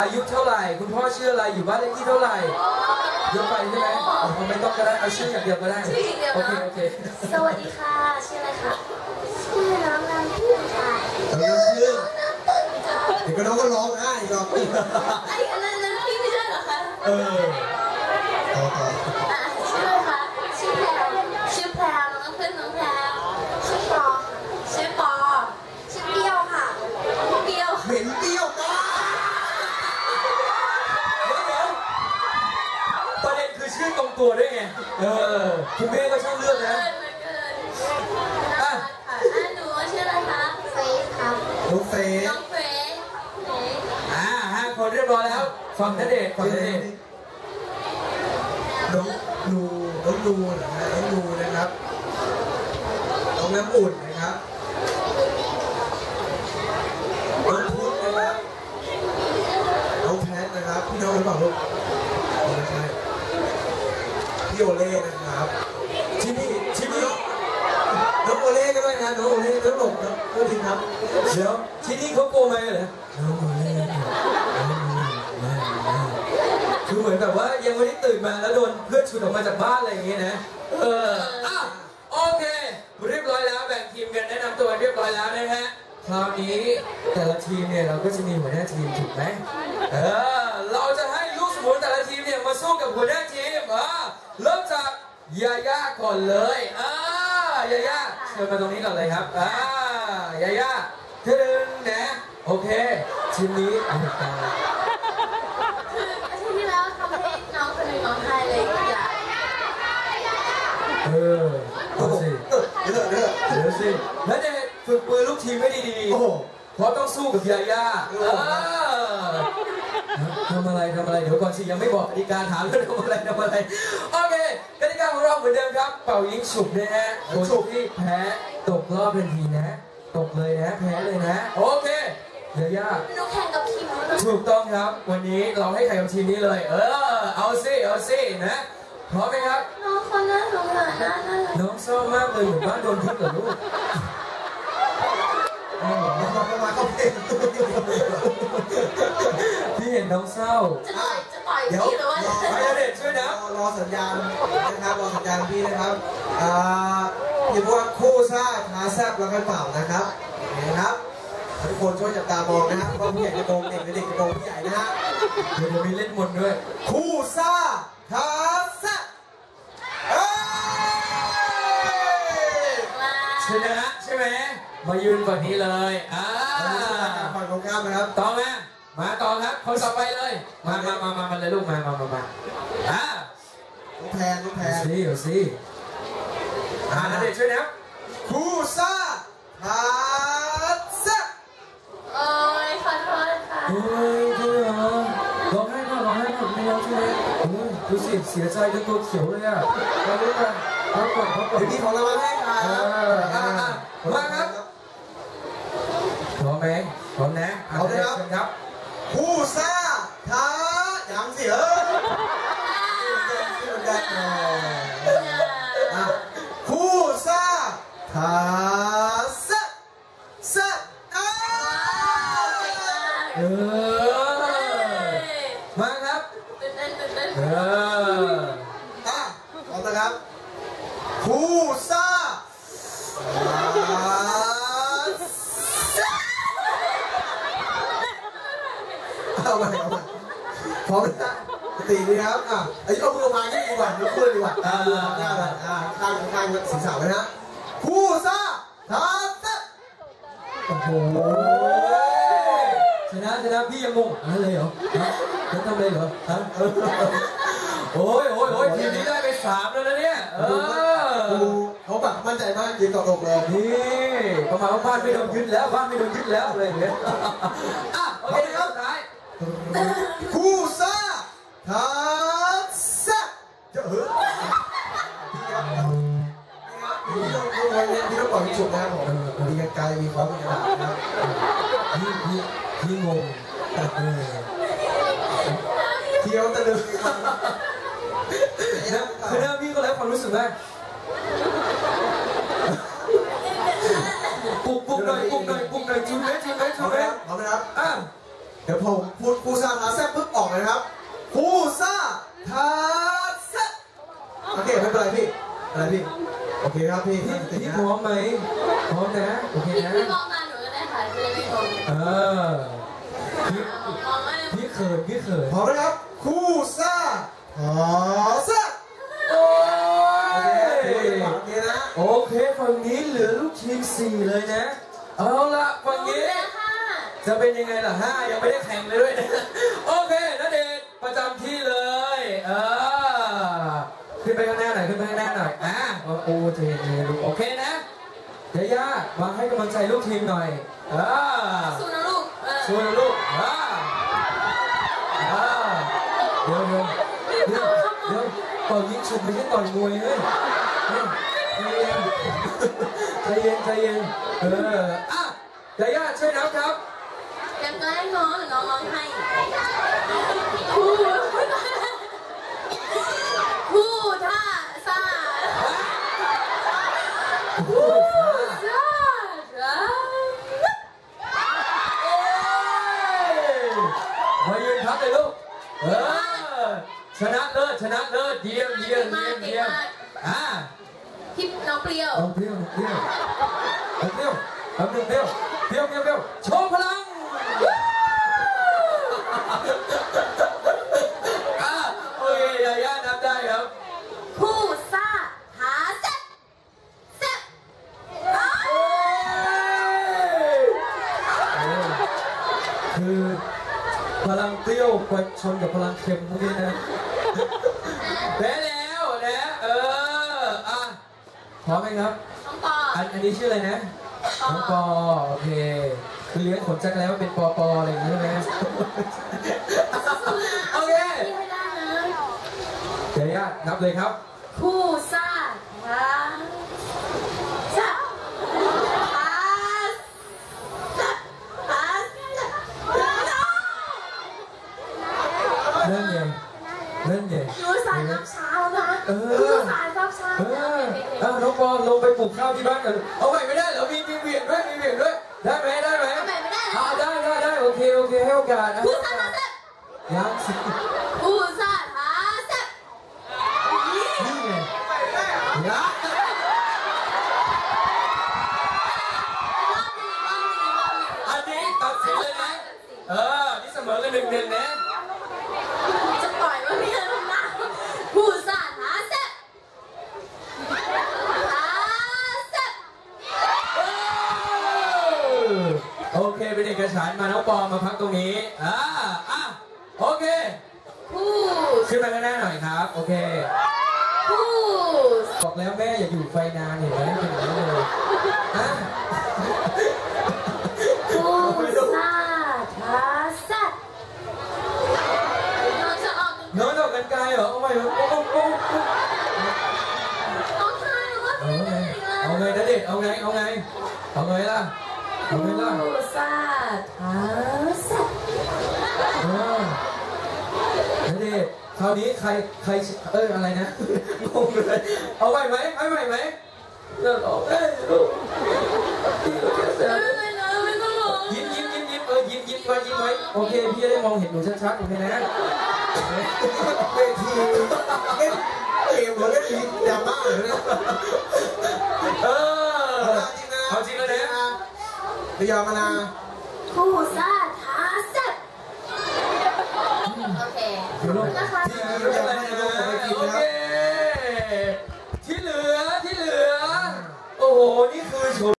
อายุเท่าไหร่ คุณพ่อชื่ออะไรอยู่บ้านเลขที่เท่าไหร่เยอะไปใช่ไหมอ๋อไม่ต้องก็ได้เอาชื่ออย่างเดียวก็ได้ชื่ออย่างเดียวโอนะเคโอเคสวัสดีค่ะ ชื่ออะไรคะชื่อน้องน้ำพึ่งค่ะตอนนี้ชื่อน้ำพึ่งค่ะเด็กก็น้องก็ร้องไห้หรอกไอ้อันนั้นนั้นพี่ไม่ใช่เหรอคะ เออต่อต่ออะชื่ออะไรคะชื่อแพรวชื่อแพรวน้องน้ำพึ่งน้องแพรวชื่อปอชื่อปอชื่อเปรี้ยวค่ะเปรี้ยว เหม็นเปรี้ยวมาก เดี๋ยวเดี๋ยวประเด็นคือชื่อ ตรงตัวด้วยไง เออคุณแม่ก็ช่างเลือกเกินะนเหลือเกินน่ารักค่ะอะหนูชื่ออะไรคะเฟสครับน้องเฟสน้องเฟสเฟสอ่าห้าคนเรียบร้อยแล้วฟังนเดชน์ฟังนเดชน์น้องนูน้องนูนะฮะน้องนูนะครับ น้องน้ำอุ่นนะครับน้องพุทธนะครับ น้องแพทนะครับ พี่น้องหรือเปล่าลูกอ๋อไม่ใช่พี่ โอเล่นะครับ ที่นี่ที่นี่น้องโอเล่ก็ด้วยนะน้องโอเล่น้องหลงนะน้องทีครับเดี๋ยวที่นี่เขาโกงไหมเหรอน้องมาเล่นน้อเล่คือเหมือนแบบว่ายังไม่ได้ตื่นมาแล้วโดนเพื่อนฉุดออกมาจากบ้านอะไรอย่างเงี้ยนะเอออะโอเค เรียบร้อยแล้วแบ่งทีมกันแนะนำตัวเรียบร้อยแล้วนะฮะคราวนี้แต่ละทีมเนี่ยเราก็จะมีหัวหน้าทีมถูกไหมเออเราจะให้ลูกสมุนแต่ละทีมเนี่ยมาสู้กับหัวหน้าทีมอ่า ยาย่าก่อนเลยอ่ายาย่าเชิญมาตรงนี้ก่อนเลยครับอ่ายาย่าถึงนะโอเคทีมนี้เอาตาคืออาทิตย์ที่แล้วทำให้น้องคนหนึ่งร้องไห้เลยอย่าเออเอาสิเออเดี๋ยวเดี๋ยวเดี๋ยวสิแล้วเนี่ยฝึกปืนลูกทีมให้ดีโอ้โห ๆเพราะต้องสู้กับยาย่าเออทำอะไรทำอะไรเดี๋ยวก่อนสิยังไม่บอกกติกาถามเลยทำอะไรทำอะไรโอเค กติกาของเราเหมือนเดิมครับ เป่ายิงฉุบนะฮะคนที่แพ้ตกรอบทันทีนะ ตกเลยนะ แพ้เลยนะ โอเคยาย่าหนูแข่งกับคิมแล้วถูกต้องครับ วันนี้เราให้ใครกับทีมนี้เลย เออ เอาสิเอาสินะพร้อมไหมครับ น้องคนนั้นสงสารนะน่ารักน้องเศร้ามากเลยอยู่บ้านโดนทุบเหรอลูกมาเข้ามาเข้าเพลงพี่เห็นน้องเศร้าจะ ต่อยจะต่อยเดี๋ยวพี่หรือว่ารอไปเด็ดช่วยนะ รอสัญญาณนะครับรอสัญญาณพี่นะครับอ่าอย่าพูดว่าคู่ซ่าท้าแซบแล้วกันเปล่านะครับนี่นะครับทุกคนช่วยจับตามองนะครับเพราะผู้ใหญ่จะโดนเด็กหรือเด็กจะโดนผู้ใหญ่นะฮะเดี๋ยวจะมีเล่นมนต์ด้วย คู่ซ่าท้าแซบเอ้ยว่าชนะใช่ไหมมายืนฝั่งนี้เลยอ่า ฝั่งตรงข้ามนะครับ ต่อมา มาต่อครับ คนต่อไปเลย มามามามามาเลยลูกมามามามาอ่าน้องแพนน้องแพเดี๋ยวนสิเดี๋ยวสิอ่าณเดชน์ช่วยนะคู่ซ่าท้าแซบโอ้ยขอโทษค่ะโอ้ยจริงเหรอร้องไห้ก่อนร้องไห้ก่อนไม่ร้องใช่ไหมโอ้ยดูสิเสียใจจนตัวเขียวเลยอะมาลูกมาพักก่อนพักก่อนเดี๋ยวมีของรางวัลให้ครับเอออะอะมาครับพร้อมไหมพร้อมนะพร้อมนะครับ เชิญครับคู่ซ่าท้าอย่างเสียเหมือนกันอะคู่ซ่าท้าแซะแซะอ้า เออ มาครับ ตื่นเต้นตื่นเต้น เออ อะพร้อมนะครับคู่ซ่าท้าแซะเอาไปเอาไป พร้อมนะตีดีครับอะไอ้เอามือมาที่ดีกว่ามือคู่ดีกว่าอ่ามือทำหน้าแบบอ่าข้างข้างศีรษะไว้นะคู่ซ่าท้าแซะโอ้โหชนะชนะพี่ยังงงอะไรเหรอฮะฉันทำอะไรเหรอฮะโอ้ยโอ้ยโอ้ยทีมนี้ได้ไปสามแล้วนะเนี่ยเออดูเขาแบบมั่นใจมากยืนต่อตกเลยนี่ประมาณว่าบ้านไม่โดนยึดแล้วบ้านไม่โดนยึดแล้วอะไรอย่างเงี้ย คู่ซ่าท้าแซะเจะเฮ้ยพี่ต้องพี่ต้องพี่ต้องปล่อยจุดนะครับผมมีกันไกลมีของมีกระดาษนะครับพี่พี่พี่งงเออเที่ยวตะลึงนะคือหน้าพี่ก็แล้วความรู้สึกว่า นะครับคู่ซ่าท้าแซ่บโอเคไม่เป็นไรพี่อะไรพี่ โอเคครับพี่พี่ติดพี่นะพร้อมไหมพร้อมนะ โอเคพี่นะ พี่มองมาหนูก็ได้ค่ะจะได้ไม่งงเออพี่มองมองมาพี่เขินพี่เขินพร้อมนะครับคู่ซ่าท้าแซ่บโอ้โอเคยโอเคนะ โอเคฝั่งนี้เหลือลูกทีมสี่เลยนะ เอาละฝั่งนี้แล้วค่ะจะเป็นยังไงล่ะห้ายังไม่ได้แข่งเลยด้วยนะโอ ที่เลย เออ ขึ้นไปข้างหน้าหน่อย ขึ้นไปข้างหน้าหน่อย อะ โอ้โหเทเทลูกโอเคนะยาย่ามาให้กำลังใจลูกทีมหน่อยอ่าสู้นะลูกเออช่วยนะลูกอ่าอ่าเดี๋ยวเดี๋ยวเดี๋ยวเดี๋ยวต่อยยิงฉุบไม่ใช่ต่อยมวยเฮ้ยเฮ้ยใจเย็นใจเย็นใจเย็นเอออะยาย่าช่วยนับครับอยากได้น้องหรือน้องร้องให้คู่คู่ท่าซ่าคู่ซ่าซ่า มายืนพักเลยลูก เออ ชนะเลิศชนะเลิศเยี่ยมเยี่ยมเยี่ยมเยี่ยมอ่าพี่น้องเปรี้ยวเอาเปรี้ยวเปรี้ยวเอาเปรี้ยวเอาเปรี้ยวเปรี้ยวเปรี้ยวเปรี้ยวเปรี้ยวโชว์พลังอะโอเคยาย่านับได้ครับคู่ซ่าหาแซ่บแซ่บอ้าวโอ้ยโอ้ยคือพลังเปรี้ยวไปชนกับพลังเค็มเมื่อกี้นะ แพ้แล้วนะเอออะพร้อมไหมครับน้องปออันอันนี้ชื่ออะไรนะน้องปอโอเคคือเลี้ยงขนจักรแล้วเป็นปอปออะไรอย่างนี้ใช่ไหมโอเคพี่ให้ได้นะเดี๋ยวญาตินับเลยครับ คู่ซ่าหาแซ่บหาแซ่บหาแซ่บ เล่นไงเล่นไง หนูสายรับเช้านะ เออ หนูสายรับเช้า เออเอาน้องปอลงไปปลูกข้าวที่บ้านกัน เอาใหม่ไม่ได้เหรอมีมีเวียนด้วยมีเวียนด้วยได้ไหมได้ไหมทำไมไม่ได้เหรอ่าอได้ได้ได้โอเคโอเคให้โอกาสนะคู่ซ่าหาแซ่บยังสิคู่ซ่าหาแซ่บนี่ไงนะรอบหนึ่งรอบหนึ่งรอบหนึ่งอันนี้ตัดสินเลยนะเออ นี่เสมอกันหนึ่งหนึ่งนะจะปล่อยว่าพี่ทำหน้าคู่ซ่าหาแซ่บหาแซ่บ เออโอเคเป็นเอกฉันท์มาน้อง ปอมาพักตรงนี้อ่าอะโอเคคู่ขึ้นมาข้างหน้าหน่อยครับ โอเคคู่บอกแล้วแม่อย่าอยู่ไฟนานเห็นไหมเป็นอย่างนี้เลยอะคู่ซ่าหาแซ่บน้องจะออกน้องดอกกันไกลเหรอเอาไปโอ้โหโอ้โหน้องทายหรือว่าเอาพี่ไงไหนเอาไงนะเด็กเอาไงเอาไงเอาไงล่ะ เอาไงล่ะคู่ซ่าหาแซ่บเออนะเด็กคราวนี้ใครใครเอออะไรนะงงเลยเอาไหวไหมไม่ไหวไหมเลิกออกเอ้ยลูกไม่เลยนะไม่ต้องร้องยิ้มยิ้มยิ้มยิ้มเออยิ้มยิ้มไว้ยิ้มไว้โอเคพี่จะได้มองเห็นหนูชัดๆโอเคนะเวทีเล่นเกมหรือเล่นยาบ้าหรือเนี่ยเอ พยองกันนะคู่ซ่าท้าสซ่บโอเคถูกนะคะที่นี้ลงโอเคที่เหลือที่เหลือ โอ้โห นี่คือชฉม